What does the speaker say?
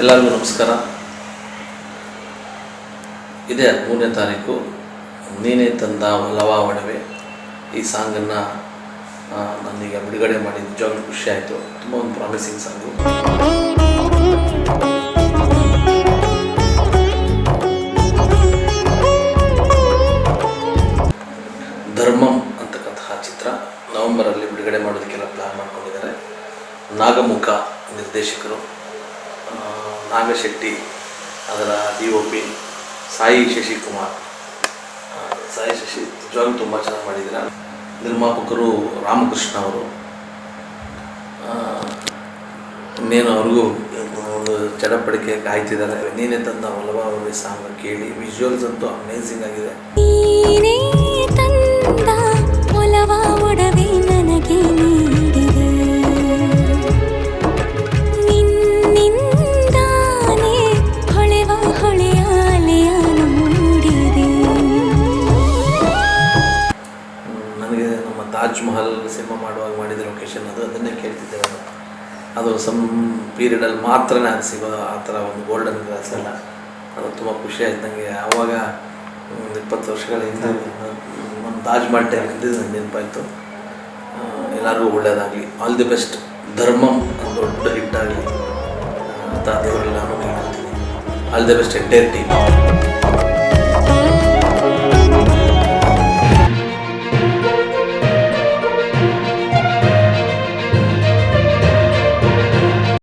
ಎಲ್ಲರಿಗೂ ನಮಸ್ಕಾರ. ಇದೇ ಮೂರನೇ ತಾರೀಕು, ನೀನೇ ತಂದ ಒಲವ ಒಡವೆ. ಈ ಸಾಂಗನ್ನು ನನಗೆ ಬಿಡುಗಡೆ ಮಾಡಿ, ನಿಜವಾಗ್ಲೂ ಆಯಿತು. ತುಂಬ ಒಂದು ಪ್ರಾಮಿಸಿಂಗ್ ಸಾಂಗು. ಧರ್ಮಂ ಅಂತಕ್ಕಂತಹ ಚಿತ್ರ ನವೆಂಬರಲ್ಲಿ ಬಿಡುಗಡೆ ಮಾಡೋದಕ್ಕೆಲ್ಲ ಪ್ಲ್ಯಾನ್ ಮಾಡ್ಕೊಂಡಿದ್ದಾರೆ. ನಾಗಮುಖ ನಿರ್ದೇಶಕರು. ನಾಗಶೆಟ್ಟಿ, ಅದರ D O P Sai Shashikumar. Sai Shashi ನಿಜವಾಗ್ಲೂ ತುಂಬ ಚೆನ್ನಾಗಿ ಮಾಡಿದ್ದೀರ ನಿರ್ಮಾಪಕರು ರಾಮಕೃಷ್ಣ ಅವರು. ಇನ್ನೇನು ಅವ್ರಿಗೂ ಒಂದು ಚಡಪಡಿಕೆ ಕಾಯ್ತಿದ್ದಾರೆ. ನೀನೇ ತಂದ ಒಲವ ಅವರಿಗೆ ಸಾಂಗ್ ಕೇಳಿ. ವಿಜುವಲ್ಸ್ ಅಂತೂ ಅಮೇಝಿಂಗ್ ಆಗಿದೆ. ತಾಜ್ ಮಹಲ್ ಸಿನಿಮಾ ಮಾಡುವಾಗ ಮಾಡಿದ ಲೊಕೇಶನ್ ಅದು, ಅದನ್ನೇ ಕೇಳ್ತಿದ್ದೆ ನಾನು. ಅದು ಸಮ್ ಪೀರಿಯಡಲ್ಲಿ ಮಾತ್ರನೇ ಅದು ಸಿಗೋದು ಆ ಥರ ಒಂದು ಗೋಲ್ಡನ್ ಗ್ಲಾಸ್ ಎಲ್ಲ. ಅದು ತುಂಬ ಖುಷಿ ಆಯ್ತು ನನಗೆ ಆವಾಗ ಒಂದು ಇಪ್ಪತ್ತು ವರ್ಷಗಳ ಹಿಂದೆ ನಮ್ಮ ತಾಜ್ ಮಹಲ್ ಟೈಮ್ ನನಗೆ ನೆನಪಾಯಿತು. ಎಲ್ಲರಿಗೂ ಒಳ್ಳೆಯದಾಗಲಿ ಆಲ್ ದಿ ಬೆಸ್ಟ್ ಧರ್ಮಂ ಒಂದು ದೊಡ್ಡ ಹಿಟ್ಟಾಗಲಿ ಅಂತ ದೇವರೆಲ್ಲ ನಾನು all the best entire team